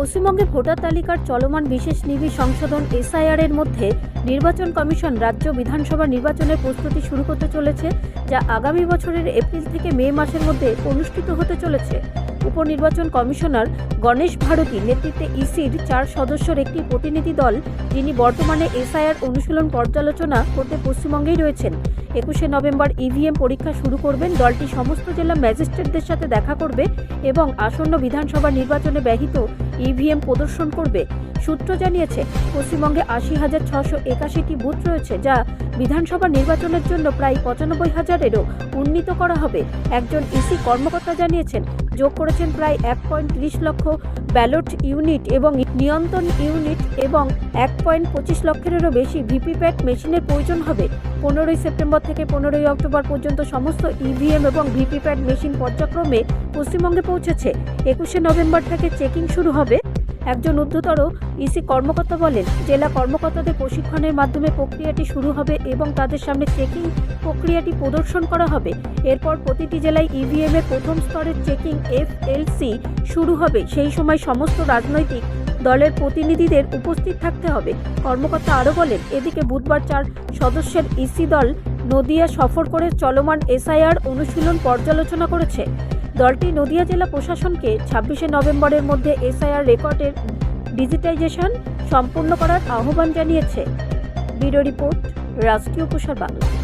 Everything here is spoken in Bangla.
পশ্চিমবঙ্গে ভোটার তালিকার চলমান বিশেষ নিবিড় সংশোধন এসআইআর এর মধ্যে নির্বাচন কমিশন রাজ্য বিধানসভা নির্বাচনের প্রস্তুতি শুরু করতে চলেছে, যা আগামী বছরের এপ্রিল থেকে মে মাসের মধ্যে অনুষ্ঠিত হতে চলেছে। উপনির্বাচন কমিশনার গণেশ ভারতী নেতৃত্বে ইসির চার সদস্যের একটি প্রতিনিধি দল, যিনি বর্তমানে এসআইআর অনুশীলন পর্যালোচনা করতে পশ্চিমবঙ্গেই রয়েছেন। একুশে নভেম্বর ইভিএম পরীক্ষা শুরু করবেন। দলটি সমস্ত জেলা ম্যাজিস্ট্রেটদের সাথে দেখা করবে এবং আসন্ন বিধানসভা নির্বাচনে ব্যহিত ইভিএম প্রদর্শন করবে। সূত্র জানিয়েছে, পশ্চিমবঙ্গে আশি হাজার ছশো একাশিটি বুথ রয়েছে যা বিধানসভা নির্বাচনের জন্য প্রায় পঁচানব্বই হাজারেরও উন্নীত করা হবে। একজন ইসি কর্মকর্তা জানিয়েছেন যোগ করেছেন প্রায় এক পয়েন্ট তিরিশ লক্ষ ব্যালট ইউনিট এবং নিয়ন্ত্রণ ইউনিট এবং এক পয়েন্ট পঁচিশ লক্ষেরও বেশি ভিপিপ্যাট মেশিনের প্রয়োজন হবে। পনেরোই সেপ্টেম্বর থেকে পনেরোই অক্টোবর পর্যন্ত সমস্ত ইভিএম এবং ভিপিপ্যাট মেশিন পর্যায়ক্রমে পশ্চিমবঙ্গে পৌঁছেছে। একুশে নভেম্বর থেকে চেকিং শুরু হবে। একজন ঊর্ধ্বতর ইসি কর্মকর্তা বলেন, জেলা কর্মকর্তাদের প্রশিক্ষণের মাধ্যমে প্রক্রিয়াটি শুরু হবে এবং তাদের সামনে চেকিং প্রক্রিয়াটি প্রদর্শন করা হবে। এরপর প্রতিটি জেলায় ইভিএম এর প্রথম স্তরের চেকিং এফএলসি শুরু হবে। সেই সময় সমস্ত রাজনৈতিক দলের প্রতিনিধিদের উপস্থিত থাকতে হবে। কর্মকর্তা আরও বলেন, এদিকে বুধবার চার সদস্যের ইসি দল নদিয়া সফর করে চলমান এসআইআর অনুশীলন পর্যালোচনা করেছে। দলটি নদিয়া জেলা প্রশাসনকে ছাব্বিশে নভেম্বরের মধ্যে এসআইআর রেকর্ডের ডিজিটাইজেশন সম্পূর্ণ করার আহ্বান জানিয়েছে। ব্যুরো রিপোর্ট রাষ্ট্রীয় প্রসার বাংলা।